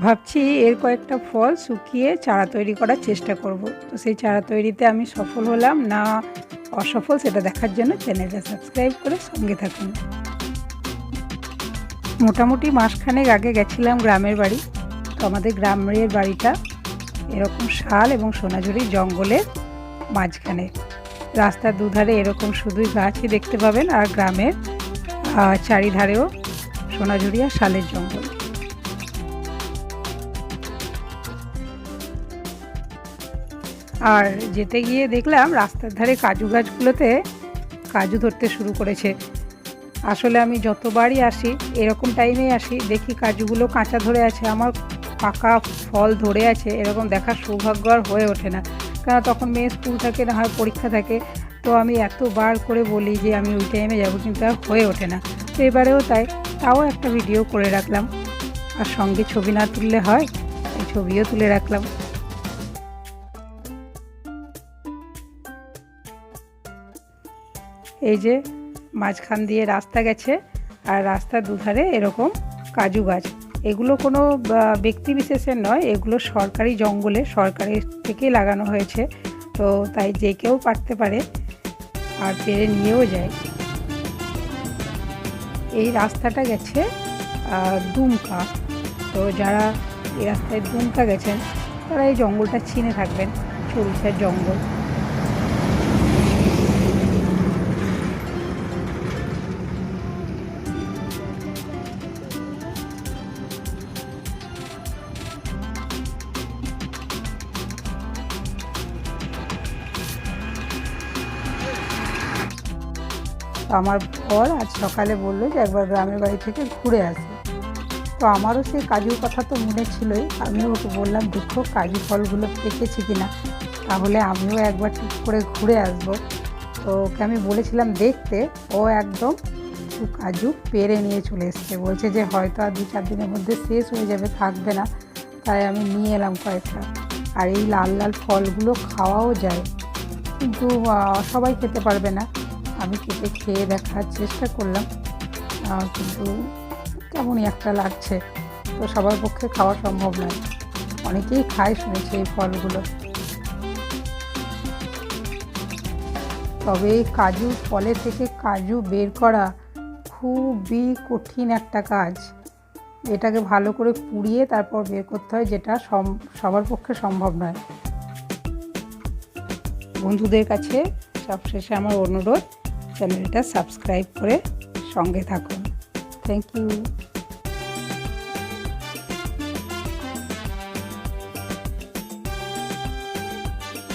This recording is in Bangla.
ভাবছি এর কয়েকটা ফল শুকিয়ে চারা তৈরি করার চেষ্টা করব। তো সেই চারা তৈরিতে আমি সফল হলাম। না অসফল সেটা দেখার জন্য চ্যানেলটা সাবস্ক্রাইব করে সঙ্গে থাকুন। মোটামুটি মাসখানেক আগে গেছিলাম গ্রামের বাড়ি। তো আমাদের গ্রামের বাড়িটা এরকম শাল এবং সোনাঝুরি জঙ্গলের মাঝখানে। রাস্তার দুধারে এরকম শুধুই গাছই দেখতে পাবেন। আর গ্রামের চারিধারেও সোনাঝুরি আর শালের জঙ্গল। আর যেতে গিয়ে দেখলাম রাস্তার ধারে কাজু গাছগুলোতে কাজু ধরতে শুরু করেছে। আসলে আমি যতবারই আসি, এরকম টাইমেই আসি, দেখি কাজুগুলো কাঁচা ধরে আছে, আমার পাকা ফল ধরে আছে, এরকম দেখার সৌভাগ্য আর হয়ে ওঠে না। কেন তখন মেয়ে স্কুল থাকে, না হয় পরীক্ষা থাকে, তো আমি এতবার করে বলি যে আমি ওই টাইমে যাব, কিন্তু আর হয়ে ওঠে না। তো এবারেও তাই, তাও একটা ভিডিও করে রাখলাম। আর সঙ্গে ছবি না তুললে হয় ছবিও তুলে রাখলাম। এই যে মাঝখান দিয়ে রাস্তা গেছে আর রাস্তার দুধারে এরকম কাজু গাছ। এগুলো কোনো ব্যক্তি বিশেষের নয়, এগুলো সরকারি জঙ্গলে, সরকারের থেকেই লাগানো হয়েছে। তো তাই যে কেউ পারতে পারে আর পেরে নিয়েও যায়। এই রাস্তাটা গেছে দুমকা। তো যারা এই রাস্তায় দুমকা গেছেন, তারা এই জঙ্গলটা চিনে থাকবেন চরিষার জঙ্গল। তো আমার বর আজ সকালে বলল যে একবার গ্রামের বাড়ি থেকে ঘুরে আসি। তো আমারও সেই কাজুর কথা তো মনে ছিলই। আমিও ওকে বললাম, দেখো কাজু ফলগুলো পেকেছে কিনা? তাহলে আমিও একবার ঠিক করে ঘুরে আসব। তো ওকে আমি বলেছিলাম, দেখতে। ও একদম কাজু পেরে নিয়ে চলে এসছে। বলছে যে হয়তো আর দু চার দিনের মধ্যে শেষ হয়ে যাবে, থাকবে না। তাই আমি নিয়ে এলাম কয়েকটা। আর এই লাল লাল ফলগুলো খাওয়াও যায়। কিন্তু সবাই খেতে পারবে না। আমি কেটে খেয়ে দেখার চেষ্টা করলাম। কিন্তু কেমনই একটা লাগছে। তো সবার পক্ষে খাওয়া সম্ভব নয়। অনেকেই খায় শুনেছি এই ফলগুলো। তবে কাজু ফলে থেকে কাজু বের করা খুবই কঠিন একটা কাজ। এটাকে ভালো করে পুড়িয়ে তারপর বের করতে হয়, যেটা সবার পক্ষে সম্ভব নয়। বন্ধুদের কাছে সবশেষে আমার অনুরোধ চ্যানেলটা সাবস্ক্রাইব করে সঙ্গে থাকুন। Thank you